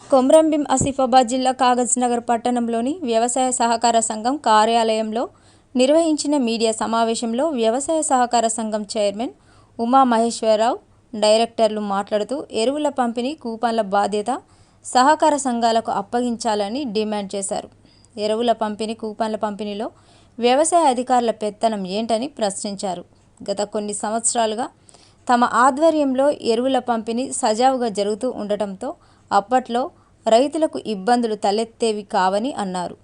కొమ్రంభీం ఆసిఫాబాద్ జిల్లా కాగజ్నగర్ పట్టణంలోని వ్యవసాయ సహకార సంఘం కార్యాలయంలో నిర్వహించిన మీడియా సమావేశంలో వ్యవసాయ సహకార సంఘం చైర్మన్ ఉమా మహేశ్వరరావు డైరెక్టర్లు మాట్లాడుతూ ఎరువుల పంపిణీ కూపన్ల బాధ్యత సహకార సంఘాలకు అప్పగించాలని డిమాండ్ చేశారు. ఎరువుల పంపిణీ కూపన్ల పంపిణీలో వ్యవసాయ అధికారుల పెత్తనం ఏంటని ప్రశ్నించారు. గత కొన్ని సంవత్సరాలుగా తమ ఆధ్వర్యంలో ఎరువుల పంపిణీ సజావుగా జరుగుతూ ఉండటంతో అప్పట్లో రైతులకు ఇబ్బందులు తలెత్తేవి కావని అన్నారు.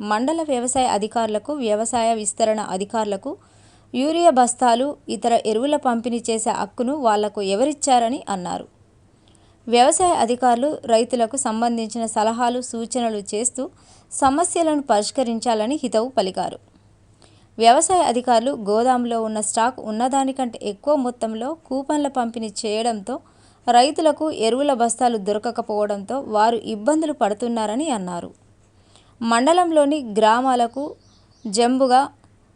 మండల వ్యవసాయ అధికారులకు వ్యవసాయ విస్తరణ అధికారులకు యూరియా బస్తాలు ఇతర ఎరువుల పంపిణీ చేసే హక్కును వాళ్ళకు ఎవరిచ్చారని అన్నారు. వ్యవసాయ అధికారులు రైతులకు సంబంధించిన సలహాలు సూచనలు చేస్తూ సమస్యలను పరిష్కరించాలని హితవు పలికారు. వ్యవసాయ అధికారులు గోదాంలో ఉన్న స్టాక్ ఉన్నదానికంటే ఎక్కువ మొత్తంలో కూపన్ల పంపిణీ చేయడంతో రైతులకు ఎరువుల బస్తాలు దొరకకపోవడంతో వారు ఇబ్బందులు పడుతున్నారని అన్నారు. మండలంలోని గ్రామాలకు జంబుగా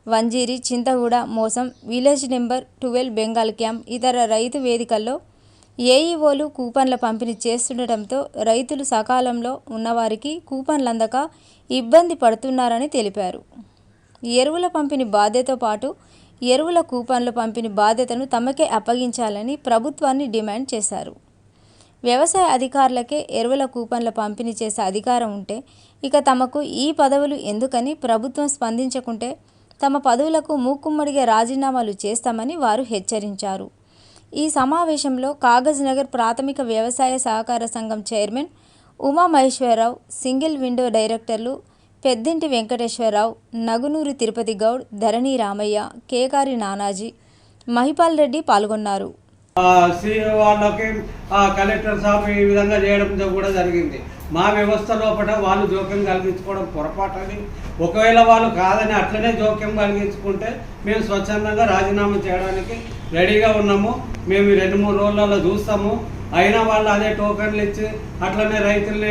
వంజీరి చింతగూడ మోసం village number twelve Bengal camp ఇతర రైతు వేదికల్లో ఏఈఓలు కూపన్ల పంపిణీ చేస్తుండటంతో రైతులు సకాలంలో ఉన్నవారికి కూపన్లు అందక ఇబ్బంది పడుతున్నారని తెలిపారు. ఎరువుల పంపిణీ బాధ్యతతో పాటు ఎరువుల కూపన్ల పంపిణీ బాధ్యతను తమకే అప్పగించాలని ప్రభుత్వాన్ని డిమాండ్ చేశారు. వ్యవసాయ అధికారులకే ఎరువుల కూపన్ల పంపిణీ చేసే అధికారం ఉంటే ఇక తమకు ఈ పదవులు ఎందుకని ప్రభుత్వం స్పందించకుంటే తమ పదవులకు మూకుమ్మడిగా రాజీనామాలు చేస్తామని వారు హెచ్చరించారు. ఈ సమావేశంలో కాగజ్ నగర్ ప్రాథమిక వ్యవసాయ సహకార సంఘం చైర్మన్ ఉమామహేశ్వరరావు సింగిల్ విండో డైరెక్టర్లు పెద్దింటి వెంకటేశ్వరరావు నగునూరి తిరుపతి గౌడ్ ధరణి రామయ్య కేకారి నానాజీ మహిపాల్ రెడ్డి పాల్గొన్నారు. వాళ్ళకి కలెక్టర్ సాబ్ ఈ విధంగా చేయడం కూడా జరిగింది. మా వ్యవస్థ లోపల వాళ్ళు జోక్యం కలిగించుకోవడం పొరపాటని ఒకవేళ వాళ్ళు కాదని అట్లనే జోక్యం కలిగించుకుంటే మేము స్వచ్ఛందంగా రాజీనామా చేయడానికి రెడీగా ఉన్నాము. మేము రెండు మూడు రోజులలో చూస్తాము. అయినా వాళ్ళు అదే టోకన్లు ఇచ్చి అట్లనే రైతుల్ని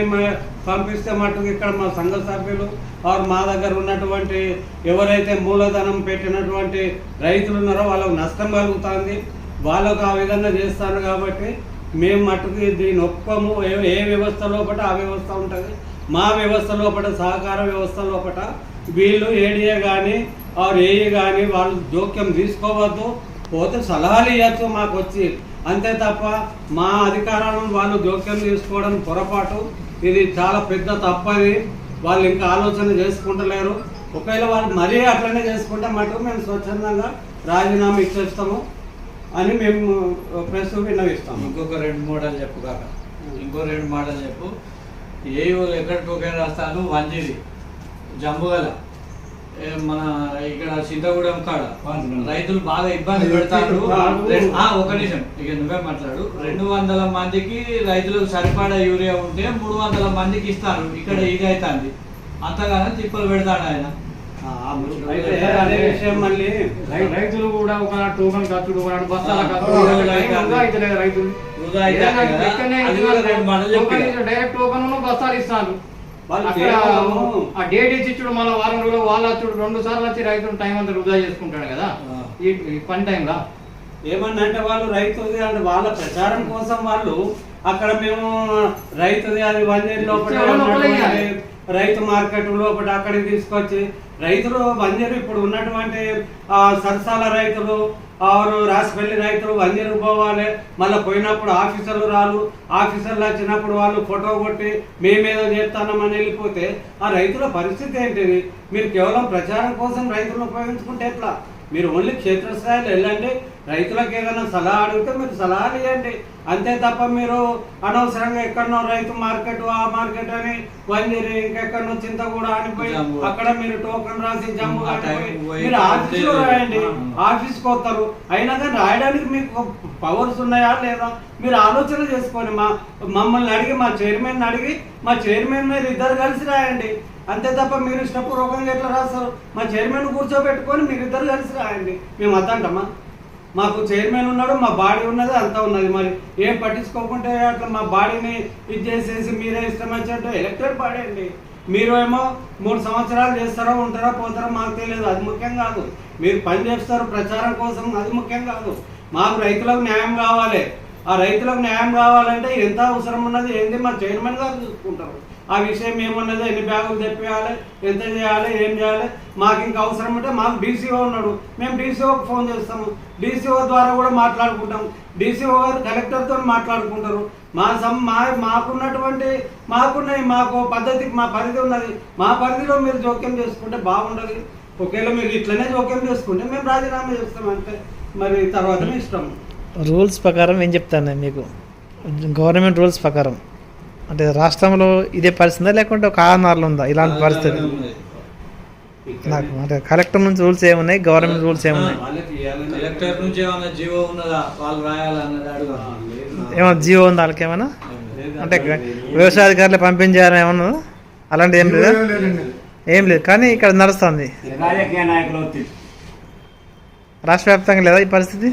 పంపిస్తే మటుకు ఇక్కడ మా సంఘ సభ్యులు వారు మా దగ్గర ఉన్నటువంటి ఎవరైతే మూలధనం పెట్టినటువంటి రైతులు ఉన్నారో వాళ్ళకు నష్టం కలుగుతుంది. వాళ్ళకు ఆ విధంగా చేస్తారు కాబట్టి మేము మట్టుకు దీని ఒప్పుకోము. ఏ- ఏ వ్యవస్థ లోపల ఆ వ్యవస్థ ఉంటుంది. మా వ్యవస్థ లోపల సహకార వ్యవస్థ లోపల వీళ్ళు ఏడిఏ కానీ ఆరు ఏఈ కానీ వాళ్ళు జోక్యం తీసుకోవద్దు. పోతే సలహాలు ఇవ్వచ్చు మాకు వచ్చి అంతే తప్ప మా అధికారాలను వాళ్ళు జోక్యం తీసుకోవడం పొరపాటు. ఇది చాలా పెద్ద తప్పని వాళ్ళు ఇంకా ఆలోచన చేసుకుంటలేరు. ఒకవేళ వాళ్ళు మరీ అట్లనే చేసుకుంటే మటుకు మేము స్వచ్ఛందంగా రాజీనామా ఇచ్చేస్తాము అని మేము ప్రెస్ విన్నవిస్తాము. ఇంకొక రెండు మోడల్ చెప్పు కాక. ఇంకో రెండు మోడల్ చెప్పు. ఏ ఎక్కడ టోకెన్ రాస్తాను మంచిది జంబుగల. మన ఇక్కడ చింతగూడెం కాడ రైతులు బాగా ఇబ్బంది పెడతారు. ఒక నిమిషం. ఇక నువ్వే మాట్లాడు. రెండు వందల మందికి రైతులకు సరిపడా యూరియా ఉంటే మూడు వందల మందికి ఇస్తారు. ఇక్కడ ఇది అవుతుంది అంతగానో తిప్పలు పెడతాడు ఆయన. అదే విషయం మళ్ళీ. రైతులు కూడా ఒక టోకన్ ఖర్చుడు బస్తాల అవుతలేదు రైతులు. డైరెక్ట్ టోకన్ బస్తాలు ఇస్తాను కేవలము ఆ డేట్ ఇచ్చి ఇచ్చుడు మళ్ళీ వారం రోజులు వాళ్ళు వచ్చుడు రెండు సార్లు వచ్చి రైతులు టైం అంతా వృధా చేసుకుంటాడు కదా. ఈ పని టైంలో ఏమన్నంటే వాళ్ళు రైతుది అంటే వాళ్ళ ప్రచారం కోసం వాళ్ళు అక్కడ మేము రైతుది అది వంజేరి లోపల. రైతు మార్కెట్ లోపల అక్కడికి తీసుకొచ్చి రైతులు వంజేరు ఇప్పుడు ఉన్నటువంటి ఆ సరసాల రైతులు ఆరు రాసిపల్లి రైతులు వంజేరు పోవాలి మళ్ళీ పోయినప్పుడు ఆఫీసర్లు రాలు. ఆఫీసర్లు వచ్చినప్పుడు వాళ్ళు ఫోటో కొట్టి మేమేదో చేస్తామని వెళ్ళిపోతే ఆ రైతుల పరిస్థితి ఏంటిది? మీరు కేవలం ప్రచారం కోసం రైతులను ఉపయోగించుకుంటే ఎట్లా? మీరు ఓన్లీ క్షేత్రస్థాయిలో వెళ్ళండి. రైతులకు ఏదైనా సలహా అడిగితే మీరు సలహాలు ఇవ్వండి అంతే తప్ప మీరు అనవసరంగా ఎక్కడనో రైతు మార్కెట్ ఆ మార్కెట్ అని వంజరి ఇంకెక్కడనో చింతగూడ అని పోయి జమ్ము. అక్కడ మీరు టోకన్ రాసి జమ్ము మీరు ఆఫీస్లో రాయండి. ఆఫీస్కి వస్తారు. అయినా కానీ రాయడానికి మీకు పవర్స్ ఉన్నాయా లేదా? మీరు ఆలోచన చేసుకొని మా మమ్మల్ని అడిగి మా చైర్మన్ అడిగి మా చైర్మన్ మీరు ఇద్దరు కలిసి రాయండి. అంతే తప్ప మీరు ఇష్టపూర్వకంగా ఎట్లా రాస్తారు? మా చైర్మన్ కూర్చోబెట్టుకొని మీరు ఇద్దరు కలిసి రాయండి. మేము అద్దంటమ్మా మాకు చైర్మన్ ఉన్నాడు మా బాడీ ఉన్నది అంతా ఉన్నది మరి. ఏం పట్టించుకోకుంటే అట్లా మా బాడీని ఇది చేసేసి మీరే ఇష్టం వచ్చినట్టు ఎలక్టెడ్ బాడీ అండి. మీరు ఏమో మూడు సంవత్సరాలు చేస్తారో ఉంటారో పోతారో మాకు తెలియదు. అది ముఖ్యం కాదు. మీరు పని చేస్తారు ప్రచారం కోసం అది ముఖ్యం కాదు. మాకు రైతులకు న్యాయం కావాలి. ఆ రైతులకు న్యాయం కావాలంటే ఎంత అవసరం ఉన్నది ఏంది మా చైర్మన్ గారు చూసుకుంటారు. ఆ విషయం ఏమన్నది ఎన్ని బ్యాగులు తెప్పియాలి ఎంత చేయాలి ఏం చేయాలి మాకు ఇంకా అవసరం ఉంటే మాకు డీసీఓ ఉన్నాడు. మేము డీసీఓకి ఫోన్ చేస్తాము. డీసీఓ ద్వారా కూడా మాట్లాడుకుంటాం డీసీఓ గారు కలెక్టర్తో మాట్లాడుకుంటారు. మా సమ్ మా మాకున్నటువంటి మాకున్నాయి మాకు పద్ధతి మా పరిధి ఉన్నది. మా పరిధిలో మీరు జోక్యం చేసుకుంటే బాగుండదు. ఒకవేళ మీరు ఇట్లనే జోక్యం చేసుకుంటే మేము రాజీనామా చేస్తాం అంటే మరి తర్వాత ఇష్టం. రూల్స్ ప్రకారం ఏం చెప్తాను మీకు? గవర్నమెంట్ రూల్స్ ప్రకారం. అంటే రాష్ట్రంలో ఇదే పరిస్థితి లేకుంటే ఒక ఆర్నర్లో ఉందా? ఇలాంటి పరిస్థితి. నాకు అంటే కలెక్టర్ నుంచి రూల్స్ ఏమున్నాయి గవర్నమెంట్ రూల్స్ ఏమున్నాయి కలెక్టర్ నుంచి ఏమైనా జీవో ఉన్నదా? వాళ్ళు ఏమైనా ఉందా వాళ్ళకి ఏమైనా? అంటే వ్యవసాయ అధికారులు పంపించారని ఏమన్నా? అలాంటిది ఏం లేదా? ఏం లేదు. కానీ ఇక్కడ నడుస్తుంది. రాజకీయ నాయకులు రాష్ట్ర వ్యాప్తంగా లేదా ఈ పరిస్థితి?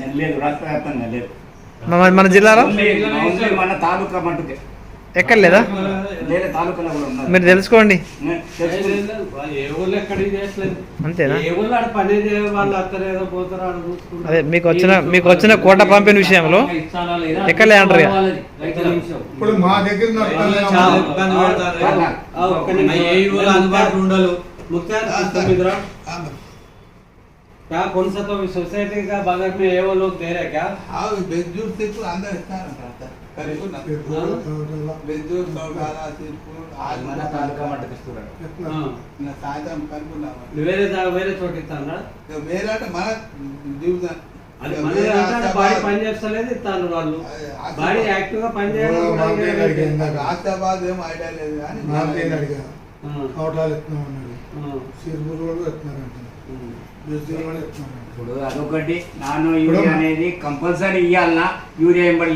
మన జిల్లాలో? ఎక్కడ లేదా? మీరు తెలుసుకోండి. అంతేనా? అదే మీకు వచ్చిన మీకు వచ్చిన కోట పంపిన విషయంలో ఎక్కడ లేదంటారు ఇప్పుడు మా దగ్గర क्या कौन सा तो सोसाइटी का बगल में ये वो लोग दे रहे क्या हाँ बेजूर से तो अंदर इतना करीब ना बेजूर बौगाला सिरपुर आज మన తాలూకా మట్టుకు ఇస్తున్నారు हाँ నా సాయంత్రం కనుక్కున్నా వేరే దా- వేరే చోట ఇస్తాను వేరే అంటే మన డివిజన్ అది మన అంటే బాడీ పని చేస్తలేదు ఇస్తాను వాళ్ళు బాడీ యాక్టివ్ గా పని చేయాలి కూడా వాళ్ళకే లేదు. అడిగాను. రాష్ట్రాబాద్ ఏం ఐడియా లేదు కానీ నాకేం అడిగా ఆ, అవటాలు ఎత్తున్నాం అన్నాడు ఆ, సిరుబురు కూడా ఎత్తున్నారు అంటున్నారు ఉమ్. బెస్సీలు కూడా ఎత్తున్నారు ఇప్పుడు అదొకటి. నానో యూరియా అనేది కంపల్సరీ ఇవ్వాలన్నా యూరియా ఎంబడి